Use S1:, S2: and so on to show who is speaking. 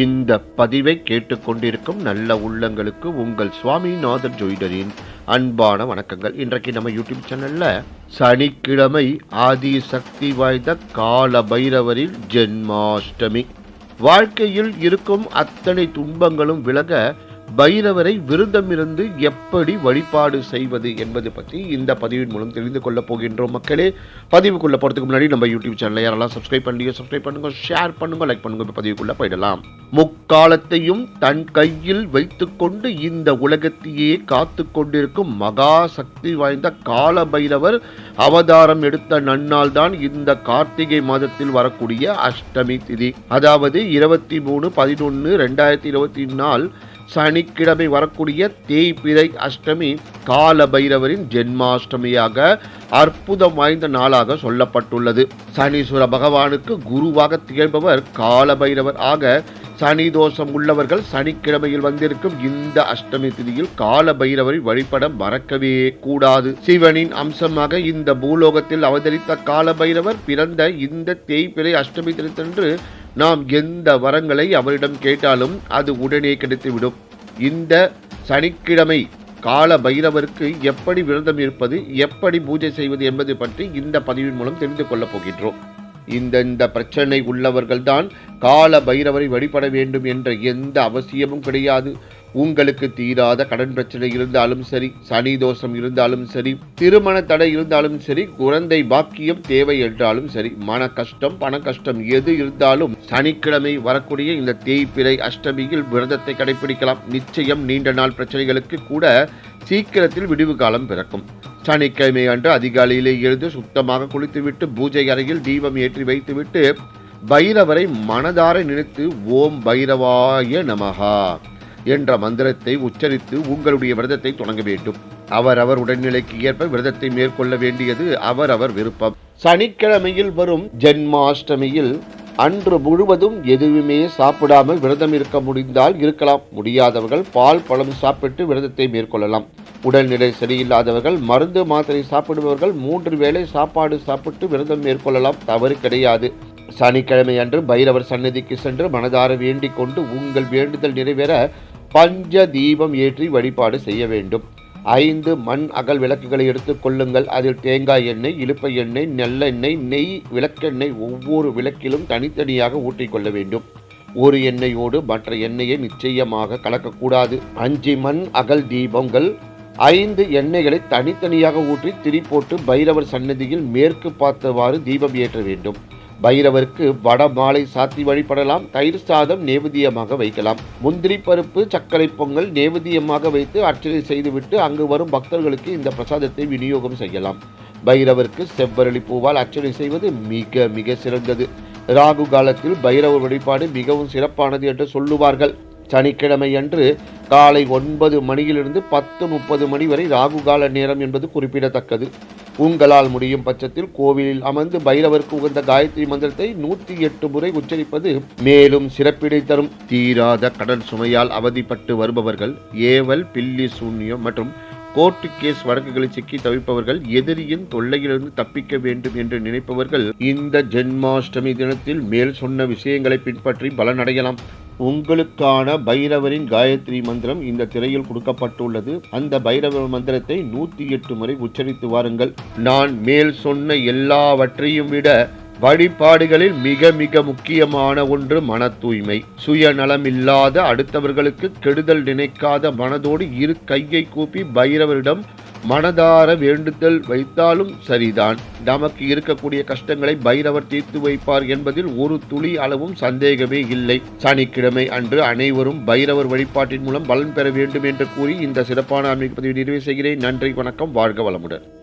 S1: இந்த பதிவை கேட்டுக்கொண்டிருக்கும் நல்ல உள்ளங்களுக்கு உங்கள் சுவாமிநாதன் ஜோயிடரின் அன்பான வணக்கங்கள். இன்றைக்கு நம்ம யூடியூப் சேனல்ல சனிக்கிழமை ஆதி சக்தி வாய்ந்த கால பைரவரில் ஜென்மாஷ்டமி. வாழ்க்கையில் இருக்கும் அத்தனை துன்பங்களும் விலக பைரவரை விருந்தமிருந்து எப்படி வழிபாடு செய்வது என்பது பற்றி இந்த பதிவின் மூலம் தெரிந்து கொள்ளப் போகின்றோம் மக்களே. பதிவுக்குள்ள போகிறதுக்கு முன்னாடி நம்ம யூடியூப் சேனலை யாரெல்லாம் சப்ஸ்கிரைப் பண்ணீங்க சப்ஸ்கிரைப் பண்ணுங்க ஷேர் பண்ணுங்க லைக் பண்ணுங்க இப்போ பதிவுக்குள்ள போயிடலாம். முக்காலத்தையும் தன் கையில் வைத்துக்கொண்டு இந்த உலகத்தையே காத்து கொண்டிருக்கும் மகா சக்தி வாய்ந்த கால பைரவர் அவதாரம் எடுத்த நன்னால் தான் இந்த கார்த்திகை மாதத்தில் வரக்கூடிய அஷ்டமி திதி. அதாவது இருபத்தி மூணு பதினொன்று ரெண்டாயிரத்தி இருபத்தி நாலு சனிக்கிழமை வரக்கூடிய தேய்பிறை அஷ்டமி கால பைரவரின் ஜென்மாஷ்டமியாக அற்புதம் வாய்ந்த நாளாக சொல்லப்பட்டுள்ளது. சனீஸ்வர பகவானுக்கு குருவாக திகழ்பவர் கால பைரவர் ஆக சனி தோஷம் உள்ளவர்கள் சனிக்கிழமையில் வந்திருக்கும் இந்த அஷ்டமி திதியில் கால பைரவரை வழிபட மறக்கவே கூடாது. சிவனின் அம்சமாக இந்த பூலோகத்தில் அவதரித்த கால பைரவர் பிறந்த இந்த தேய்பிறை அஷ்டமி தினத்தன்று நாம் எந்த வரங்களை அவரிடம் கேட்டாலும் அது உடனே கிடைத்துவிடும். இந்த சனிக்கிழமை கால பைரவருக்கு எப்படி விரதம் இருப்பது எப்படி பூஜை செய்வது என்பது பற்றி இந்த பதிவின் மூலம் தெரிந்து கொள்ளப் போகின்றோம். இந்தந்த பிரச்சனை உள்ளவர்கள்தான் கால பைரவரை வழிபட வேண்டும் என்ற எந்த அவசியமும் கிடையாது. உங்களுக்கு தீராத கடன் பிரச்சனை இருந்தாலும் சரி சனி தோஷம் இருந்தாலும் சரி திருமண தடை இருந்தாலும் சரி குழந்தை பாக்கியம் தேவை என்றாலும் சரி மன கஷ்டம் பண கஷ்டம் எது இருந்தாலும் சனிக்கிழமை வரக்கூடிய இந்த தேய்பிறை அஷ்டமியில் விரதத்தை கடைபிடிக்கலாம். நிச்சயம் நீண்ட நாள் பிரச்சனைகளுக்கு கூட சீக்கிரத்தில் விடிவு காலம் பிறக்கும். சனிக்கிழமை அன்று அதிகாலையிலே எழுந்து சுத்தமாக குளித்துவிட்டு பூஜை அறையில் தீபம் ஏற்றி வைத்துவிட்டு பைரவரை மனதார நினைத்து ஓம் பைரவாய நமகா என்ற மந்திரத்தை உச்சரித்து உங்களுடைய விரதத்தை தொடங்க வேண்டும். அவரவர் உடல்நிலைக்கு ஏற்ப விரதத்தை மேற்கொள்ள வேண்டியது அவரவர் விருப்பம். சனிக்கிழமையில் வரும் ஜென்மாஷ்டமியில் அன்று முழுவதும் எதுவுமே சாப்பிடாமல் விரதம் இருக்க முடிந்தால் இருக்கலாம். முடியாதவர்கள் பால் பழம் சாப்பிட்டு விரதத்தை மேற்கொள்ளலாம். உடல்நிலை சரியில்லாதவர்கள் மருந்து மாத்திரை சாப்பிடுபவர்கள் மூன்று வேளை சாப்பாடு சாப்பிட்டு விரதம் மேற்கொள்ளலாம். தவறு கிடையாது. சனிக்கிழமை அன்று பைரவர் சன்னதிக்கு சென்று மனதார வேண்டிக் கொண்டு உங்கள் வேண்டுதல் நிறைவேற பஞ்ச தீபம் ஏற்றி வழிபாடு செய்ய வேண்டும். ஐந்து மண் அகல் விளக்குகளை எடுத்துக் கொள்ளுங்கள். அதில் தேங்காய் எண்ணெய் இழுப்பை எண்ணெய் நெல்லெண்ணெய் நெய் விளக்கெண்ணெய் ஒவ்வொரு விளக்கிலும் தனித்தனியாக ஊற்றிக்கொள்ள வேண்டும். ஒரு எண்ணெயோடு மற்ற எண்ணெயை நிச்சயமாக கலக்கக்கூடாது. அஞ்சு மண் அகல் தீபங்கள் ஐந்து எண்ணெய்களை தனித்தனியாக ஊற்றி திரி போட்டு பைரவர் சன்னதியில் மேற்கு பார்த்தவாறு தீபம் ஏற்ற வேண்டும். பைரவருக்கு வட மாலை சாத்தி வழிபடலாம். தயிர் சாதம் நேவதியமாக வைக்கலாம். முந்திரி பருப்பு சர்க்கரை பொங்கல் நேவதியமாக வைத்து அர்ச்சனை செய்துவிட்டு அங்கு வரும் பக்தர்களுக்கு இந்த பிரசாதத்தை விநியோகம் செய்யலாம். பைரவருக்கு செவ்வரளி பூவால் அர்ச்சனை செய்வது மிக மிக சிறந்தது. ராகு காலத்தில் பைரவர் வழிபாடு மிகவும் சிறப்பானது என்று சொல்லுவார்கள். சனிக்கிழமை அன்று காலை ஒன்பது மணியிலிருந்து பத்து முப்பது மணி வரை ராகு கால நேரம் என்பது குறிப்பிடத்தக்கது. உங்களால் முடியும் பட்சத்தில் கோவிலில் அமர்ந்து பைரவருக்கு உகந்த காயத்ரி மந்திரத்தை நூற்றி எட்டு முறை உச்சரிப்பது மேலும் சிறப்பிடை தரும் தீராத கடன் சுமையால் அவதிப்பட்டு வருபவர்கள் ஏவல் பில்லி சூன்யம் மற்றும் கோர்ட்டு கேஸ் வழக்குகளில் சிக்கி தவிப்பவர்கள் எதிரியின் தொல்லையிலிருந்து தப்பிக்க வேண்டும் என்று நினைப்பவர்கள் இந்த ஜென்மாஷ்டமி தினத்தில் மேல் சொன்ன விஷயங்களை பின்பற்றி பலனடையலாம். உங்களுக்கான பைரவரின் காயத்ரி மந்திரம் இந்த திரையில் கொடுக்கப்பட்டுள்ளது. அந்த பைரவர் மந்திரத்தை நூற்றி எட்டு முறை உச்சரித்து வாருங்கள். நான் மேல் சொன்ன எல்லாவற்றையும் விட வழிபாடுகளில் மிக மிக முக்கியமான ஒன்று மன தூய்மை சுயநலமில்லாத அடுத்தவர்களுக்கு கெடுதல் நினைக்காத மனதோடு இரு கையை கூப்பி பைரவரிடம் மனதார வேண்டுதல் வைத்தாலும் சரிதான். நமக்கு இருக்கக்கூடிய கஷ்டங்களை பைரவர் தீர்த்து வைப்பார் என்பதில் ஒரு துளி அளவும் சந்தேகமே இல்லை. சனிக்கிழமை அன்று அனைவரும் பைரவர் வழிபாட்டின் மூலம் பலன் பெற வேண்டும் என்று கூறி இந்த சிறப்பான ஆன்மீக பதிவை நிறைவு செய்கிறேன். நன்றி வணக்கம் வாழ்க வளமுடன்.